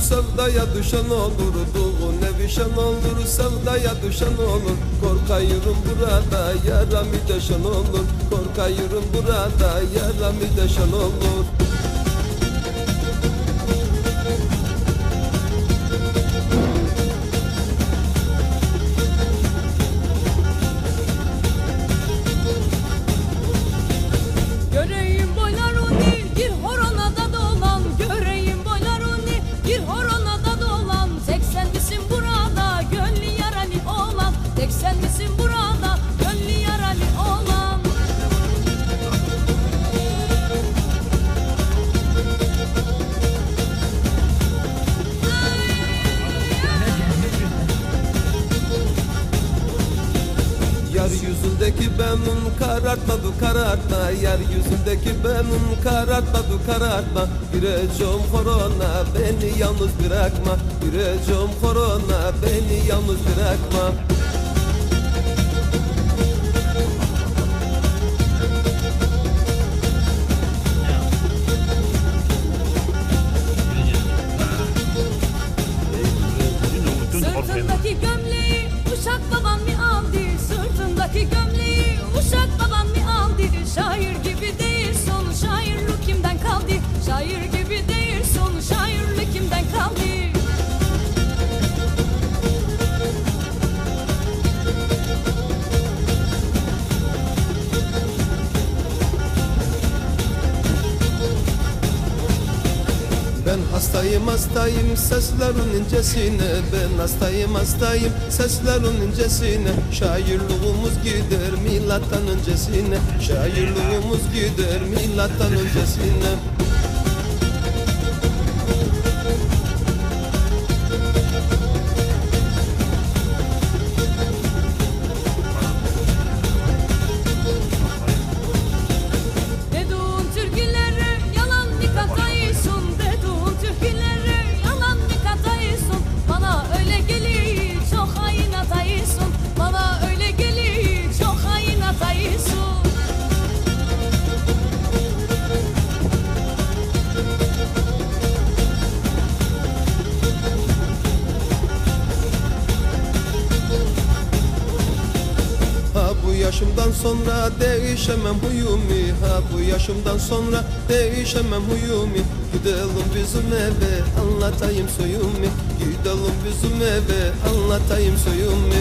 sevdaya düşen olur Doğu nevişen olur. Sevdaya düşen olur. Korkayırım burada yaramı deşen olur. Korkayırım burada yaramı deşen olur Yeryüzündeki benim karartma du karartma. Yeryüzündeki benim karartma du karartma. Gireceğim korona beni yalnız bırakma. Gireceğim korona beni yalnız bırakma. Sırtındaki gömleği uşak baban mı Sırtındaki gömleği uşak baban mı aldı? Şair gibi değil hastayım hastayım seslerin incesine. Ben hastayım hastayım seslerin incesine. Şairliğimiz gider milattan öncesine. Şairliğimiz gider milattan öncesine yaşımdan sonra değişemem huyumi. Ha bu yaşımdan sonra değişemem huyumi. Gidelim bizim eve anlatayım soyumi Gidelim bizim eve anlatayım soyumi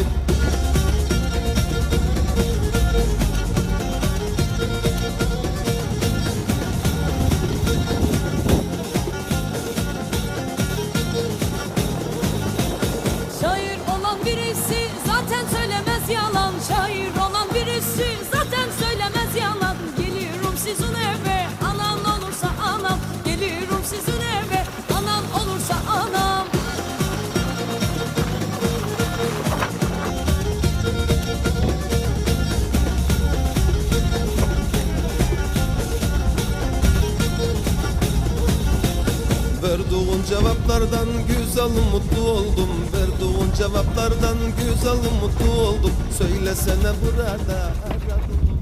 cevaplardan güzel mutlu oldum. Verduğun cevaplardan güzel mutlu oldum. Söylesene burada